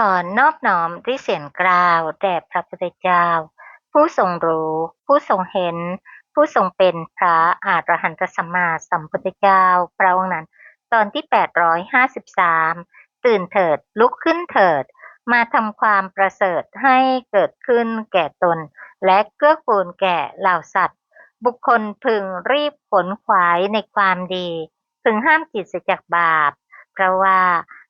ขอนอบน้อมด้วยเสียงกล่าวแด่พระพุทธเจ้า ผู้ทรงรู้ ผู้ทรงเห็น ผู้ทรงเป็นพระอาหารหันตสัมมาสัมพุทธเจ้าพระองค์นั้น ตอนที่ 853 ตื่นเถิดลุกขึ้นเถิด มาทำความประเสริฐให้เกิดขึ้นแก่ตน และเกื้อกูลแก่เหล่าสัตว์ บุคคลพึงรีบขนขวายในความดี พึงห้ามจิตเสียจากบาป เพราะว่า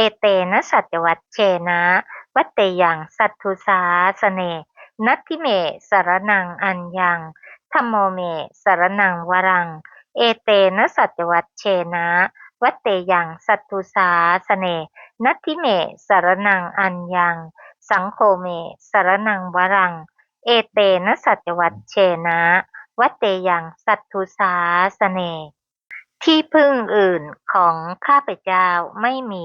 เอเตนะสัจวัตเชนะ วัตเตยังสัตถุสาสเน นัตถิเมสรณังอัญญังธัมโมเมสรณังวรัง เอเตนะสัจวัตเชนะ วัตเตยังสัตถุสาสเน นัตถิเมสรณังอัญญัง สังโฆเมสรณังวรัง เอเตนะสัจวัตเชนะ วัตเตยังสัตถุสาสเนที่พึ่งอื่นของข้าพเจ้าไม่มี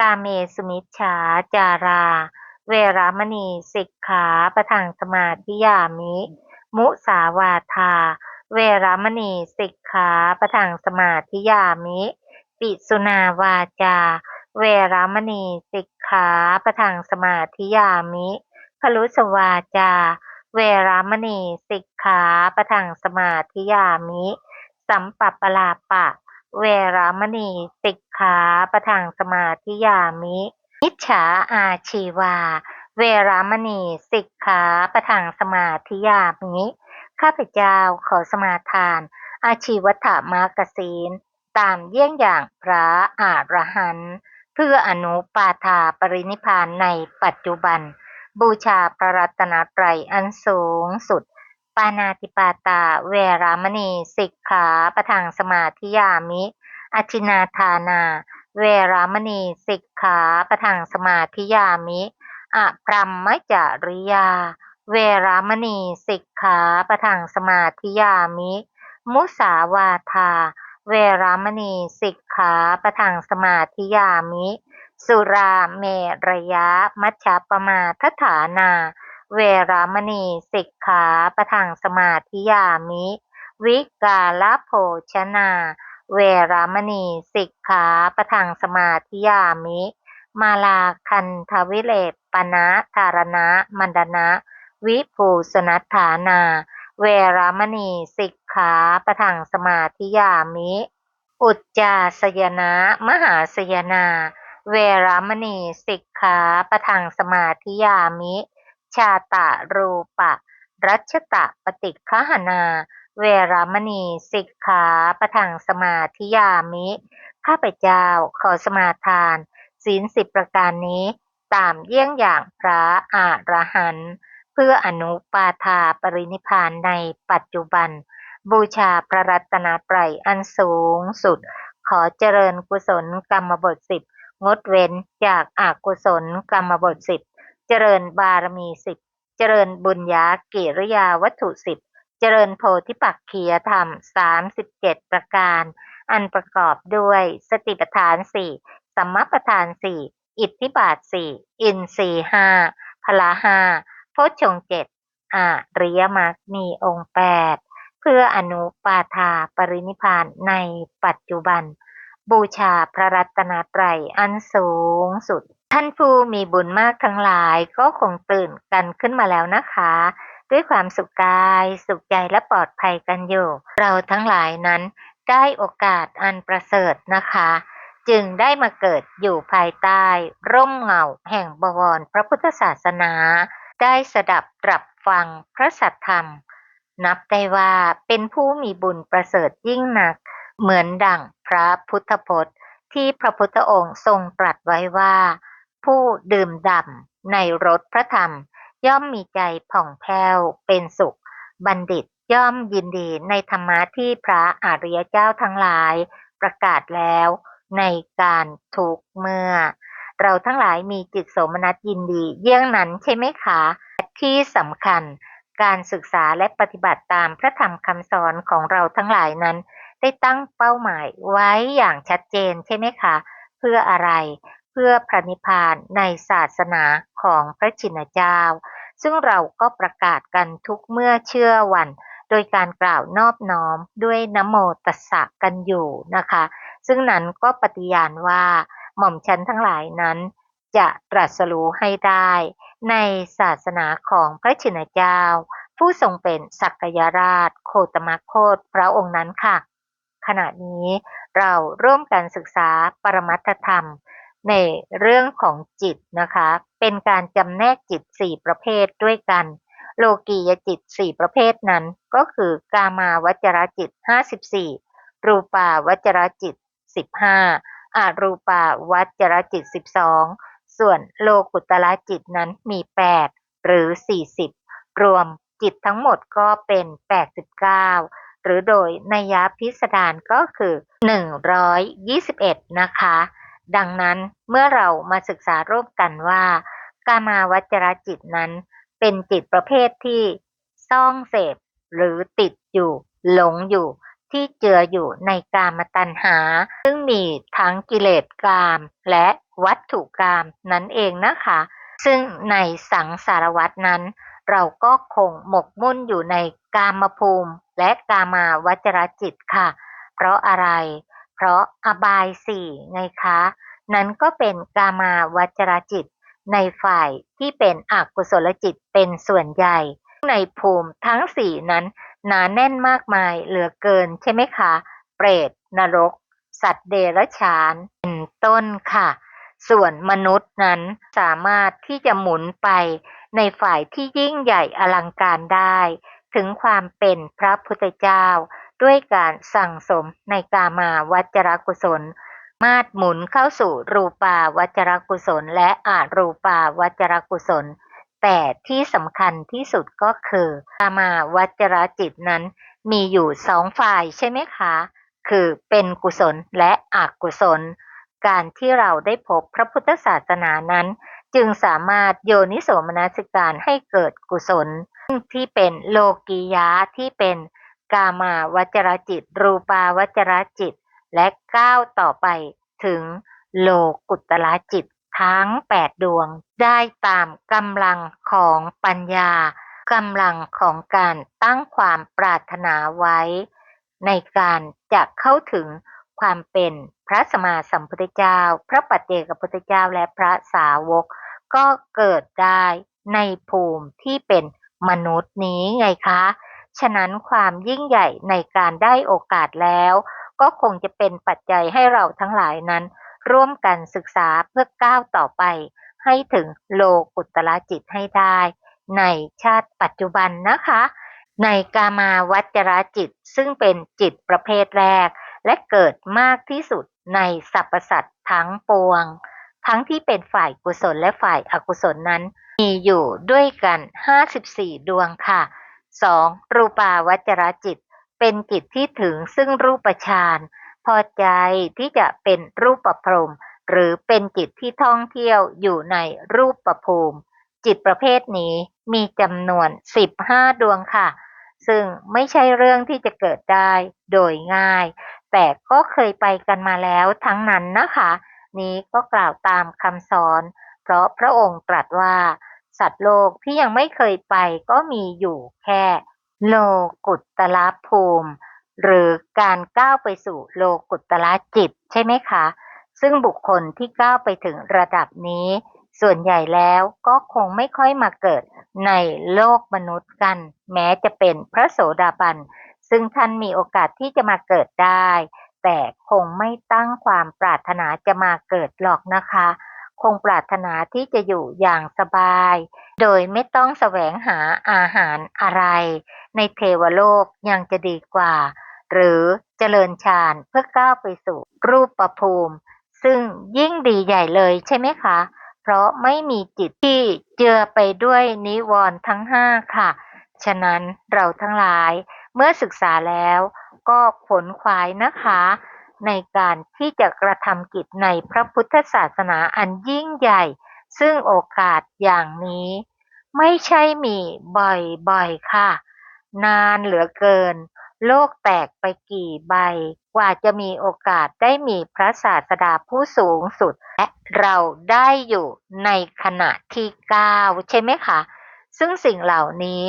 กาเมสุมิชฌาจารา เวรามณีสิกขาประทังสมาธิยามิ มุสาวาทา เวรามณีสิกขาประทังสมาธิยามิ ปิสุนาวาจา เวรามณีสิกขาประทังสมาธิยามิพลุสวาจา เวรามณีสิกขาประทังสมาธิยามิ สัมปัปปลาปะ เวรามณีสิกขาประทังสมาธิยามิมิจฉาอาชีวา เวรามณีสิกขาประทังสมาธิยามิข้าพเจ้าขอสมาทาน อาชีวถามากศีล ตามเยี่ยงอย่างพระอาหรหันต์เพื่ออนุปาทาปรินิพพานในปัจจุบัน บูชาพระรัตนตรัยอันสูงสุด ปานาติปาตา เวรามณี สิกขาประทังสมาธิยามิอธินาทานา เวรามณี สิกขาประทังสมาธิยามิอะพรัมมจาริยา เวรามณี สิกขาประทังสมาธิยามิ มุสาวาทา เวรามณี สิกขาประทังสมาธิยามิ สุราเมระยะมัชฌปมาทฐานา เวรามณี สิกขาปะทังสมาธิยามิ วิกาลโภชนา เวรามณี สิกขาปะทังสมาธิยามิ มาลาคันทวิเลปนะธารณะมันดนะ วิภูสนัฏฐานา เวรามณี สิกขาปะทังสมาธิยามิ อุจจาสยนะ มหาสยนา เวรามณี สิกขาปะทังสมาธิยามิ ชาตะรูปะ รัชตะปฏิฆหนา เวรามณีสิกขาประทังสมาธิยามิ ข้าพเจ้าขอสมาทาน ศีลสิบประการนี้ตามเยี่ยงอย่างพระอาหรหันต์เพื่ออนุปาทาปรินิพพานในปัจจุบัน บูชาพระรัตนตรัยอันสูงสุด ขอเจริญกุศลกรรมบทสิบงดเว้นจากอากุศลกรรมบทสิบ เจริญบารมีสิบ เจริญบุญญากิริยาวัตถุสิบ เจริญโพธิปักขียธรรมสามสิบเจ็ดประการ อันประกอบด้วยสติปัฏฐานสี่สัมมาปัฏฐานสี่อิทธิบาทสี่อินทรีย์ห้าพละห้าโพชฌงเจ็ดอาริยมรรคมีองค์แปดเพื่ออนุปาทาปรินิพานในปัจจุบัน บูชาพระรัตนตรัยอันสูงสุด ท่านผู้มีบุญมากทั้งหลายก็คงตื่นกันขึ้นมาแล้วนะคะ ด้วยความสุขกายสุขใจและปลอดภัยกันอยู่ เราทั้งหลายนั้นได้โอกาสอันประเสริฐนะคะ จึงได้มาเกิดอยู่ภายใต้ ร่มเงาแห่งบวรพระพุทธศาสนา ได้สดับตรับฟังพระสัทธรรม นับได้ว่าเป็นผู้มีบุญประเสริฐยิ่งนัก เหมือนดั่งพระพุทธพจน์ ที่พระพุทธองค์ทรงตรัสไว้ว่า ผู้ดื่มด่ำในรสพระธรรม ย่อมมีใจผ่องแผ้วเป็นสุข บัณฑิตย่อมยินดีในธรรมะที่พระอริยเจ้าทั้งหลายประกาศแล้วในการทุกเมื่อ เราทั้งหลายมีจิตโสมนัสยินดี เยี่ยงนั้นใช่ไหมคะ ที่สำคัญการศึกษาและปฏิบัติตามพระธรรมคำสอนของเราทั้งหลายนั้น ได้ตั้งเป้าหมายไว้อย่างชัดเจนใช่ไหมคะ เพื่ออะไร เพื่อพระนิพพานในศาสนาของพระชินเจ้า ซึ่งเราก็ประกาศกันทุกเมื่อเชื่อวัน โดยการกล่าวนอบน้อมด้วยนโมตัสสะกันอยู่นะคะ ซึ่งนั้นก็ปฏิญาณว่าหม่อมฉันทั้งหลายนั้น จะตรัสรู้ให้ได้ ในศาสนาของพระชินเจ้า ผู้ทรงเป็นสักยราช โคตมโคตพระองค์นั้นค่ะ ขณะนี้เราร่วมกันศึกษาปรมัตถธรรม ในเรื่องของจิตนะคะ เป็นการจำแนกจิตสี่ประเภทด้วยกัน โลกียจิตสี่ประเภทนั้น ก็คือกามาวจรจิต54รูปาวจรจิต15อารูปาวจรจิต12ส่วนโลกุตละจิตนั้นมี8หรือ40รวมจิตทั้งหมดก็เป็น89หรือโดยนัยพิสดารก็คือ121นะคะ ดังนั้นเมื่อเรามาศึกษาร่วมกันว่า กามาวจรจิตนั้น เป็นจิตประเภทที่ซ่องเสพหรือติดอยู่ หลงอยู่ที่เจืออยู่ในกามตัณหา ซึ่งมีทั้งกิเลสกาม และวัตถุกามนั่นเองนะคะ ซึ่งในสังสารวัตนั้น เราก็คงหมกมุ่นอยู่ในกามภูมิ และกามาวจรจิตค่ะ เพราะอะไร เพราะอบายสี่ไงคะ นั้นก็เป็นกามาวจรจิต ในฝ่ายที่เป็นอกุศลจิตเป็นส่วนใหญ่ ในภูมิทั้งสี่นั้นหนาแน่นมากมายเหลือเกินใช่ไหมคะ เปรต นรก สัตว์เดรัจฉานเป็นต้นค่ะ ส่วนมนุษย์นั้นสามารถที่จะหมุนไป ในฝ่ายที่ยิ่งใหญ่อลังการได้ ถึงความเป็นพระพุทธเจ้า ด้วยการสั่งสมในกามาวจรกุศล มาดหมุนเข้าสู่รูปาวจรกุศล และอารูปาวจรกุศล แต่ที่สำคัญที่สุดก็คือกามาวจรจิตนั้น มีอยู่สองฝ่ายใช่ไหมคะ คือเป็นกุศลและอกุศล การที่เราได้พบพระพุทธศาสนานั้นจึงสามารถโยนิโสมนสิการให้เกิดกุศล ที่เป็นโลกียะที่เป็น กามาวจรจิต รูปาวจรจิต และก้าวต่อไปถึงโลกุตละจิตทั้ง8ดวงได้ตามกำลังของปัญญากำลังของการตั้งความปรารถนาไว้ ในการจะเข้าถึงความเป็นพระสมมาสัมพุทธเจ้า พระปัจเจกพุทธเจ้าและพระสาวก ก็เกิดได้ในภูมิที่เป็นมนุษย์นี้ไงคะ ฉะนั้นความยิ่งใหญ่ในการได้โอกาสแล้ว ก็คงจะเป็นปัจจัยให้เราทั้งหลายนั้น ร่วมกันศึกษาเพื่อก้าวต่อไป ให้ถึงโลกุตละจิตให้ได้ ในชาติปัจจุบันนะคะ ในกามาวัจรจิตซึ่งเป็นจิตประเภทแรก และเกิดมากที่สุดในสรรพสัตว์ทั้งปวง ทั้งที่เป็นฝ่ายกุศลและฝ่ายอกุศลนั้น มีอยู่ด้วยกัน 54 ดวงค่ะ 2. รูปาวจรจิต เป็นจิตที่ถึงซึ่งรูปฌานพอใจที่จะเป็นรูปประพรหมหรือเป็นจิตที่ท่องเที่ยวอยู่ในรูปประภูมิ จิตประเภทนี้มีจำนวน 15 ดวงค่ะ ซึ่งไม่ใช่เรื่องที่จะเกิดได้โดยง่าย แต่ก็เคยไปกันมาแล้วทั้งนั้นนะคะ นี้ก็กล่าวตามคำสอน เพราะพระองค์ตรัสว่า สัตว์โลกที่ยังไม่เคยไปก็มีอยู่แค่ โลกุตตรภูมิ หรือการก้าวไปสู่โลกุตตรจิตใช่ไหมคะ ซึ่งบุคคลที่ก้าวไปถึงระดับนี้ ส่วนใหญ่แล้วก็คงไม่ค่อยมาเกิดในโลกมนุษย์กัน แม้จะเป็นพระโสดาบัน ซึ่งท่านมีโอกาสที่จะมาเกิดได้ แต่คงไม่ตั้งความปรารถนาจะมาเกิดหรอกนะคะ คงปรารถนาที่จะอยู่อย่างสบาย โดยไม่ต้องแสวงหาอาหารอะไร ในเทวโลกยังจะดีกว่า หรือเจริญฌานเพื่อก้าวไปสู่รูปประภูมิ ซึ่งยิ่งดีใหญ่เลยใช่ไหมคะ เพราะไม่มีจิตที่เจือไปด้วยนิวรณ์ทั้งห้าค่ะ ฉะนั้นเราทั้งหลายเมื่อศึกษาแล้วก็ผลควายนะคะ ในการที่จะกระทำกิจในพระพุทธศาสนาอันยิ่งใหญ่ ซึ่งโอกาสอย่างนี้ ไม่ใช่มีบ่อยๆค่ะ นานเหลือเกิน โลกแตกไปกี่ใบ กว่าจะมีโอกาสได้มีพระศาสดาผู้สูงสุด และเราได้อยู่ในขณะที่ก้าวใช่ไหมคะซึ่งสิ่งเหล่านี้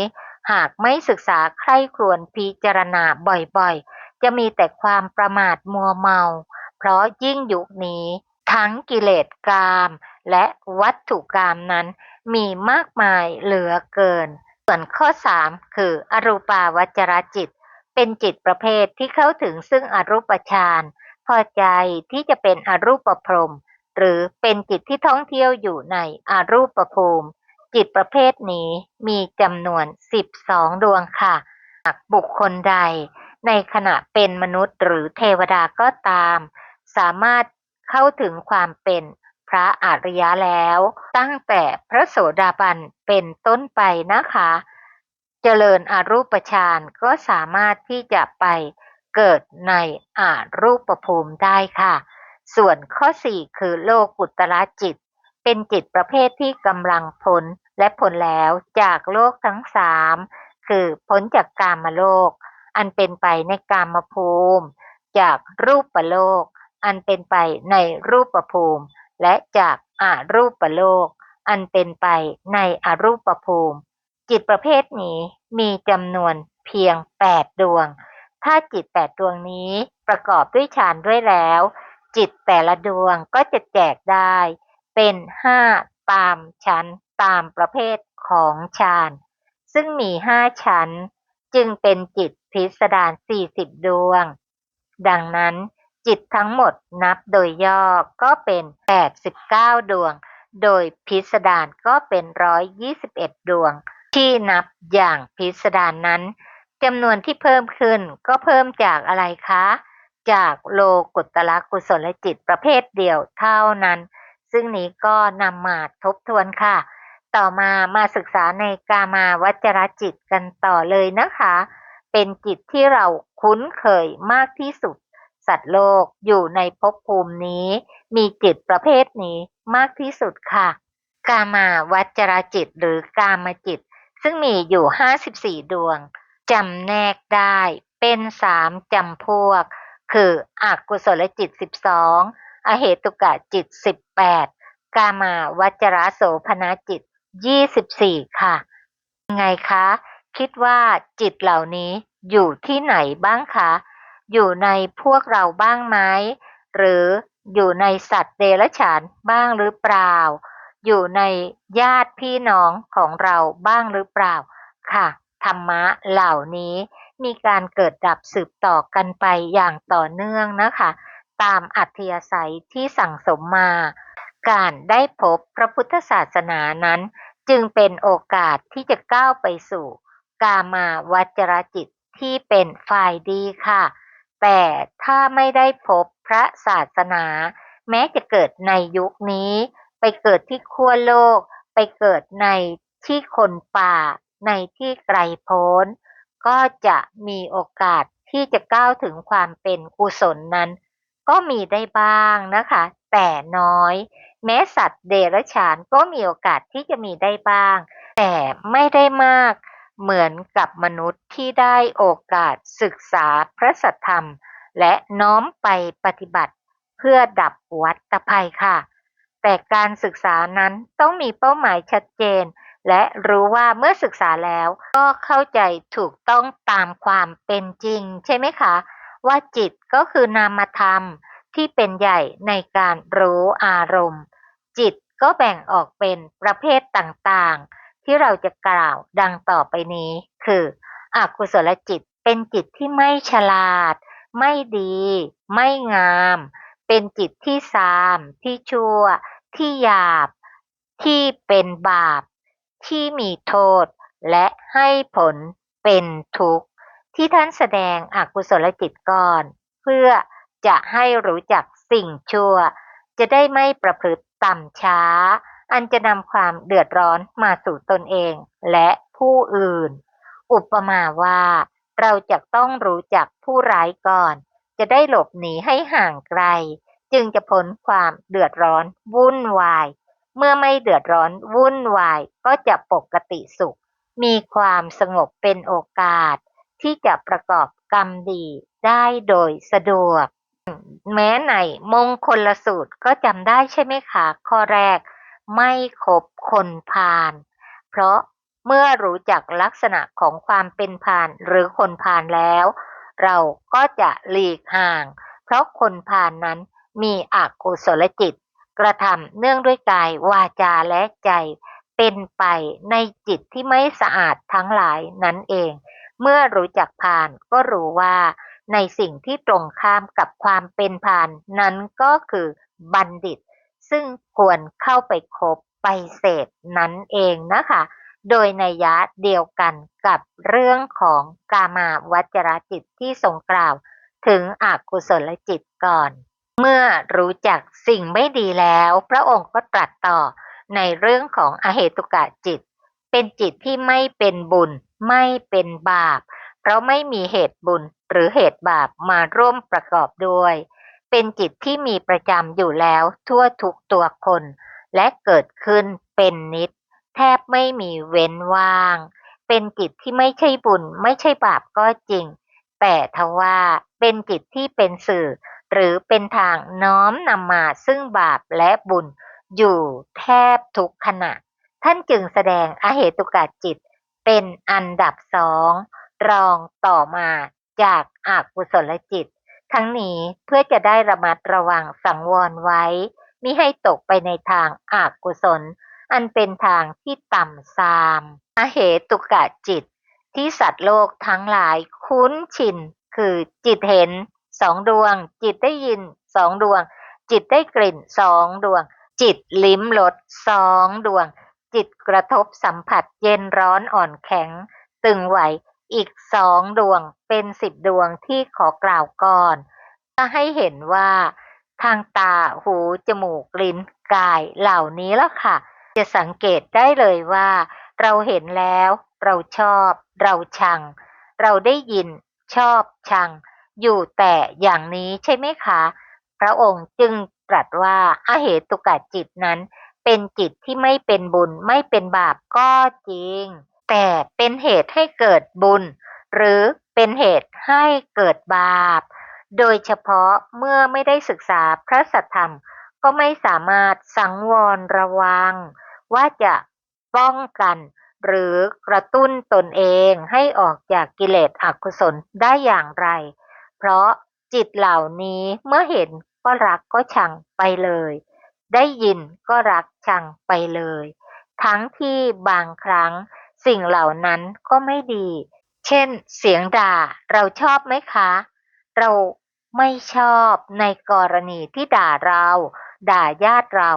หากไม่ศึกษาใคร่ครวญพิจารณาบ่อยๆ จะมีแต่ความประมาทมัวเมา เพราะยิ่งยุคนี้ ทั้งกิเลสกาม และวัตถุกรรมนั้น มีมากมายเหลือเกิน ส่วนข้อ 3 คืออรูปาวจรจิต เป็นจิตประเภทที่เข้าถึงซึ่งอรูปฌานพอใจที่จะเป็นอรูปพรหมหรือเป็นจิตที่ท่องเที่ยวอยู่ในอรูปภูมิ จิตประเภทนี้มีจำนวน 12 ดวงค่ะ หากบุคคลใด ในขณะเป็นมนุษย์หรือเทวดาก็ตาม สามารถเข้าถึงความเป็นพระอริยะแล้ว ตั้งแต่พระโสดาบันเป็นต้นไปนะคะ เจริญอารูปฌานก็สามารถที่จะไปเกิดในอารูปภูมิได้ค่ะ ส่วนข้อ 4 คือโลกุตตรจิต เป็นจิตประเภทที่กำลังพ้นและพ้นแล้วจากโลกทั้งสามคือพ้นจากกามโลก อันเป็นไปในกามภูมิ จากรูปโลก อันเป็นไปในรูปภูมิ และจากอารูปโลก อันเป็นไปในอรูปภูมิ จิตประเภทนี้มีจำนวนเพียง8ดวง ถ้าจิต8ดวงนี้ประกอบด้วยฌานด้วยแล้ว จิตแต่ละดวงก็จะแจกได้ เป็น5ตามชั้นตามประเภทของฌานซึ่งมี5ชั้น จึงเป็นจิต พิสดาร40ดวง ดังนั้นจิตทั้งหมดนับโดยย่อก็เป็น 89 ดวง โดยพิสดารก็เป็น 121 ดวง ที่นับอย่างพิสดารนั้นจำนวนที่เพิ่มขึ้นก็เพิ่มจากอะไรคะ จากโลกุตตะกุศลจิตประเภทเดียวเท่านั้น ซึ่งนี้ก็นำมาทบทวนค่ะ ต่อมามาศึกษาในกามาวจรจิตกันต่อเลยนะคะ เป็นจิตที่เราคุ้นเคยมากที่สุด สัตว์โลกอยู่ในภพภูมินี้ มีจิตประเภทนี้มากที่สุดค่ะ กามาวัจรจิตหรือกามจิต ซึ่งมีอยู่ 54 ดวงจำแนกได้เป็นสามจำพวก คืออกุศลจิต 12 อเหตุกะจิต 18 กามาวัจระโสภณจิต 24 ค่ะยังไงคะ คิดว่าจิตเหล่านี้อยู่ที่ไหนบ้างคะ อยู่ในพวกเราบ้างไหม หรืออยู่ในสัตว์เดรัจฉานบ้างหรือเปล่า อยู่ในญาติพี่น้องของเราบ้างหรือเปล่า ค่ะ ธรรมะเหล่านี้มีการเกิดดับสืบต่อกันไปอย่างต่อเนื่องนะคะ ตามอัธยาศัยที่สั่งสมมา การได้พบพระพุทธศาสนานั้น จึงเป็นโอกาสที่จะก้าวไปสู่ กามาวัจรจิตที่เป็นฝ่ายดีค่ะ แต่ถ้าไม่ได้พบพระศาสนา แม้จะเกิดในยุคนี้ ไปเกิดที่ขั้วโลก ไปเกิดในที่คนป่า ในที่ไกลโพ้น ก็จะมีโอกาสที่จะก้าวถึงความเป็นกุศลนั้น ก็มีได้บ้างนะคะ แต่น้อย แม้สัตว์เดรัจฉานก็มีโอกาสที่จะมีได้บ้าง แต่ไม่ได้มาก เหมือนกับมนุษย์ที่ได้โอกาสศึกษาพระสัทธรรม และน้อมไปปฏิบัติ เพื่อดับวัฏภัยค่ะ แต่การศึกษานั้นต้องมีเป้าหมายชัดเจน และรู้ว่าเมื่อศึกษาแล้วก็เข้าใจถูกต้องตามความเป็นจริง ใช่ไหมคะ ว่าจิตก็คือนามธรรมที่เป็นใหญ่ในการรู้อารมณ์ จิตก็แบ่งออกเป็นประเภทต่างๆ ที่เราจะกล่าวดังต่อไปนี้ คืออกุศลจิตเป็นจิตที่ไม่ฉลาด ไม่ดี ไม่งาม เป็นจิตที่ซาม ที่ชั่ว ที่หยาบ ที่เป็นบาป ที่มีโทษ และให้ผลเป็นทุกข์ ที่ท่านแสดงอกุศลจิตก่อน เพื่อจะให้รู้จักสิ่งชั่ว จะได้ไม่ประพฤติต่ำช้า อันจะนำความเดือดร้อนมาสู่ตนเองและผู้อื่น อุปมาว่า เราจะต้องรู้จักผู้ร้ายก่อน จะได้หลบหนีให้ห่างไกล จึงจะพ้นความเดือดร้อนวุ่นวาย เมื่อไม่เดือดร้อนวุ่นวายก็จะปกติสุข มีความสงบเป็นโอกาส ที่จะประกอบกรรมดีได้โดยสะดวก แม้ในมงคลสูตรก็จำได้ใช่ไหมคะข้อแรก ไม่คบคนพาล เพราะเมื่อรู้จักลักษณะของความเป็นพาลหรือคนพาลแล้ว เราก็จะหลีกห่าง เพราะคนพาลนนั้นมีอกุศลจิต กระทำเนื่องด้วยกายวาจาและใจ เป็นไปในจิตที่ไม่สะอาดทั้งหลายนั่นเอง เมื่อรู้จักพาลก็รู้ว่าในสิ่งที่ตรงข้ามกับความเป็นพาลนั้นก็คือบัณฑิต ซึ่งควรเข้าไปคบไปเสพนั่นเองนะคะ โดยในยะเดียวกันกับเรื่องของกามาวจรจิตที่ทรงกล่าวถึงอกุศลจิตก่อน เมื่อรู้จักสิ่งไม่ดีแล้ว พระองค์ก็ตรัสต่อในเรื่องของอเหตุกะจิต เป็นจิตที่ไม่เป็นบุญ ไม่เป็นบาป เพราะไม่มีเหตุบุญหรือเหตุบาปมาร่วมประกอบด้วย เป็นจิตที่มีประจำอยู่แล้วทั่วทุกตัวคน และเกิดขึ้นเป็นนิด แทบไม่มีเว้นว่าง เป็นจิตที่ไม่ใช่บุญไม่ใช่บาปก็จริง แต่ทว่าเป็นจิตที่เป็นสื่อ หรือเป็นทางน้อมนำมาซึ่งบาปและบุญอยู่แทบทุกขณะ ท่านจึงแสดงอเหตุกะจิต เป็นอันดับสองรองต่อมาจากอากุศลจิต ทั้งนี้เพื่อจะได้ระมัดระวังสังวรไว้มิให้ตกไปในทางอากุศล อันเป็นทางที่ต่ำทรามอเหตุกะจิต ที่สัตว์โลกทั้งหลายคุ้นชิน คือจิตเห็นสองดวง จิตได้ยินสองดวง จิตได้กลิ่นสองดวง จิตลิ้มรสสองดวง จิตกระทบสัมผัสเย็นร้อนอ่อนแข็ง ตึงไหว อีกสองดวงเป็นสิบดวงที่ขอกล่าวก่อน จะให้เห็นว่าทางตาหูจมูกลิ้นกายเหล่านี้แล้วค่ะ จะสังเกตได้เลยว่า เราเห็นแล้ว เราชอบ เราชัง เราได้ยิน ชอบชัง อยู่แต่อย่างนี้ใช่ไหมคะ พระองค์จึงตรัสว่าอาเหตุกะจิตนั้น เป็นจิตที่ไม่เป็นบุญไม่เป็นบาปก็จริง แต่เป็นเหตุให้เกิดบุญ หรือเป็นเหตุให้เกิดบาป โดยเฉพาะเมื่อไม่ได้ศึกษาพระสัทธรรม ก็ไม่สามารถสังวรระวัง ว่าจะป้องกัน หรือกระตุ้นตนเองให้ออกจากกิเลสอกุศลได้อย่างไร เพราะจิตเหล่านี้เมื่อเห็นก็รักก็ชังไปเลย ได้ยินก็รักชังไปเลย ทั้งที่บางครั้ง สิ่งเหล่านั้นก็ไม่ดี เช่น เสียงด่าเราชอบไหมคะ เราไม่ชอบในกรณีที่ด่าเรา ด่าญาติเรา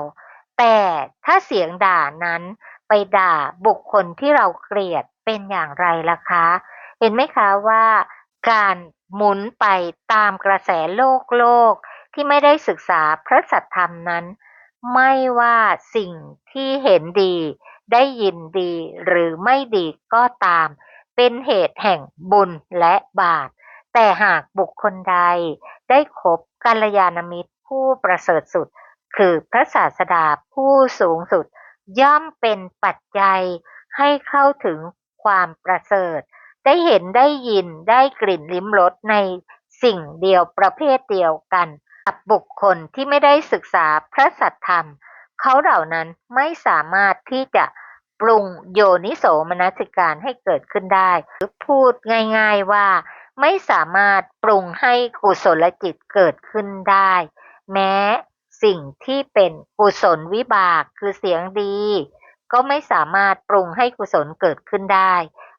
แต่ถ้าเสียงด่านั้นไปด่าบุคคลที่เราเกลียดเป็นอย่างไรล่ะคะ เห็นไหมคะว่า การหมุนไปตามกระแสโลกโลกที่ไม่ได้ศึกษาพระสัทธรรมนั้น ไม่ว่าสิ่งที่เห็นดี ได้ยินดีหรือไม่ดีก็ตาม เป็นเหตุแห่งบุญและบาปแต่หากบุคคลใดได้คบกัลยาณมิตรผู้ประเสริฐสุด คือพระศาสดาผู้สูงสุด ย่อมเป็นปัจจัยให้เข้าถึงความประเสริฐ ได้เห็นได้ยินได้กลิ่นลิ้มรสในสิ่งเดียวประเภทเดียวกัน กับบุคคลที่ไม่ได้ศึกษาพระสัทธรรม เขาเหล่านั้นไม่สามารถที่จะปรุงโยนิโสมนสิการให้เกิดขึ้นได้ หรือพูดง่าย ๆว่า ไม่สามารถปรุงให้กุศลจิตเกิดขึ้นได้ แม้สิ่งที่เป็นกุศลวิบากคือเสียงดี ก็ไม่สามารถปรุงให้กุศลเกิดขึ้นได้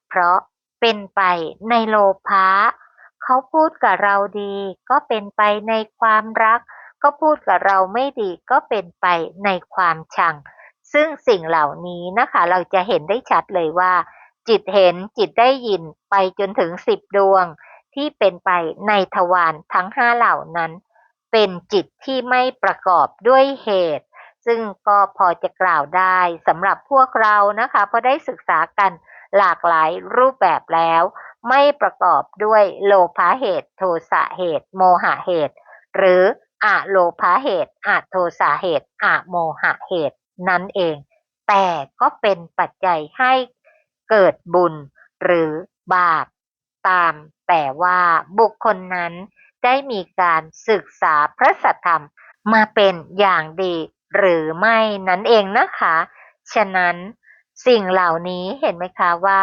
เพราะเป็นไปในโลภะเขาพูดกับเราดี ก็เป็นไปในความรัก ก็พูดกับเราไม่ดีก็เป็นไปในความชัง ซึ่งสิ่งเหล่านี้นะคะ เราจะเห็นได้ชัดเลยว่า จิตเห็นจิตได้ยินไปจนถึงสิบดวง ที่เป็นไปในทวารทั้งห้าเหล่านั้น เป็นจิตที่ไม่ประกอบด้วยเหตุ ซึ่งก็พอจะกล่าวได้สำหรับพวกเรานะคะเพราะได้ศึกษากันหลากหลายรูปแบบแล้ว ไม่ประกอบด้วยโลภะเหตุ โทสะเหตุ โมหะเหตุ หรือ อะโลภะเหตุอะโทสะเหตุอะโมหะเหตุนั่นเอง แต่ก็เป็นปัจจัยให้เกิดบุญหรือบาปตามแต่ว่าบุคคลนั้นได้มีการศึกษาพระสัทธรรมมาเป็นอย่างดีหรือไม่นั่นเองนะคะ ฉะนั้นสิ่งเหล่านี้เห็นไหมคะว่า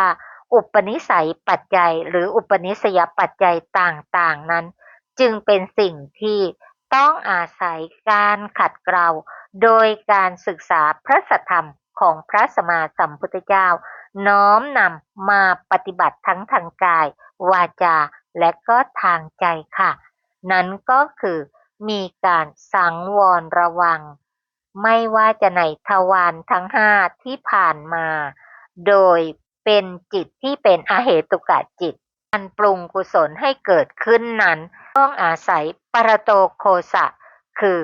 อุปนิสัยปัจจัยหรืออุปนิสยปัจจัยต่างๆนั้น จึงเป็นสิ่งที่ ต้องอาศัยการขัดเกลาโดยการศึกษาพระสัทธรรมของพระสมมาสัมพุทธเจ้า น้อมนำมาปฏิบัติทั้งทางกาย วาจา และก็ทางใจค่ะ นั้นก็คือมีการสังวรระวัง ไม่ว่าจะในทวารทั้งห้าที่ผ่านมา โดยเป็นจิตที่เป็นอาเหตุกะจิตการปรุงกุศลให้เกิดขึ้นนั้น ต้องอาศัย ปรโตโคสะ คือ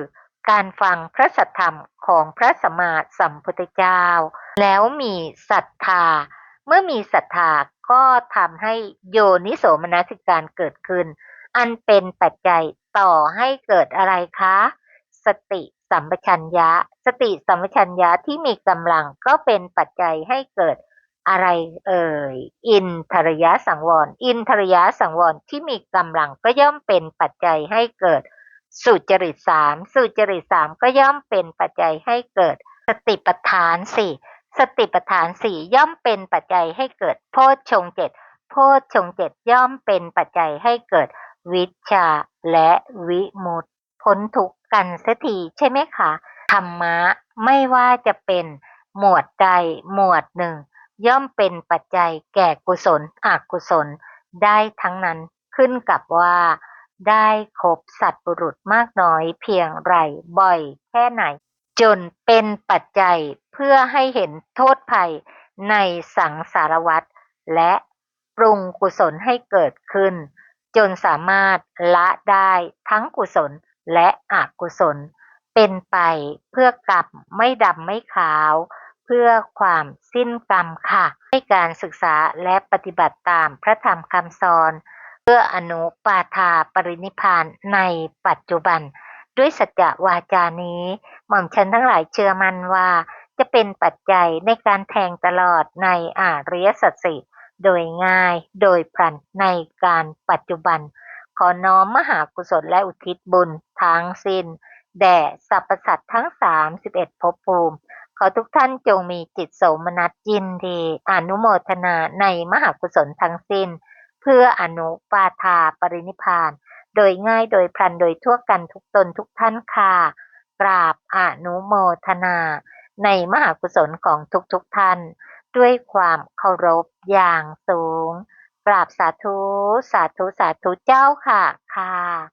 การฟังพระสัทธรรมของพระสัมมาสัมพุทธเจ้า แล้วมีศรัทธา เมื่อมีศรัทธาก็ทำให้โยนิโสมนสิการเกิดขึ้น อันเป็นปัจจัยต่อให้เกิดอะไรคะ สติสัมปชัญญะ สติสัมปชัญญะที่มีกำลังก็เป็นปัจจัยให้เกิด อะไรเอ่ย อินทรยสังวร อินทรยสังวรที่มีกำลังก็ย่อมเป็นปัจจัยให้เกิด สุจริตสามสุจริตสามก็ย่อมเป็นปัจจัยให้เกิด สติปัฏฐานสี่สติปัฏฐานสี่ย่อมเป็นปัจจัยให้เกิด โพชฌงเจ็ดโพชฌงเจ็ดย่อมเป็นปัจจัยให้เกิด วิชาและวิมุตพ้นทุกข์กันสียทีใช่ไหมคะธรรมะไม่ว่าจะเป็นหมวดใดหมวดหนึ่ง ย่อมเป็นปัจจัยแก่กุศลอกุศลได้ทั้งนั้นขึ้นกับว่า ได้คบสัตว์บุรุษมากน้อยเพียงไรบ่อยแค่ไหน จนเป็นปัจจัยเพื่อให้เห็นโทษภัยในสังสารวัฏและปรุงกุศลให้เกิดขึ้น จนสามารถละได้ทั้งกุศลและอกุศล เป็นไปเพื่อกรรมไม่ดำไม่ขาว เพื่อความสิ้นกรรมค่ะ ให้การศึกษาและปฏิบัติตามพระธรรมคำสอน เพื่ออนุปาทาปรินิพานในปัจจุบัน ด้วยสัจวาจานี้ หม่อมฉันทั้งหลายเชื่อมั่นว่า จะเป็นปัจจัยในการแทงตลอดในอาริยสัจสี่โดยง่ายโดยพลันในการปัจจุบัน ขอน้อมมหากุศลและอุทิศบุญทั้งสิ้น แด่สรรพสัตว์ทั้ง 31ภพภูมิ อทุกท่านจงมีจิตโสมนัสยินดี อนุโมทนาในมหากุศลทั้งสิ้น เพื่ออนุปาทาปรินิพาน โดยง่ายโดยพลันโดยทั่วกันทุกตนทุกท่านค่ะกราบอนุโมทนา ในมหากุศลของทุกทุกท่าน ด้วยความเคารพอย่างสูง กราบสาธุ สาธุ สาธุเจ้าค่ะค่ะ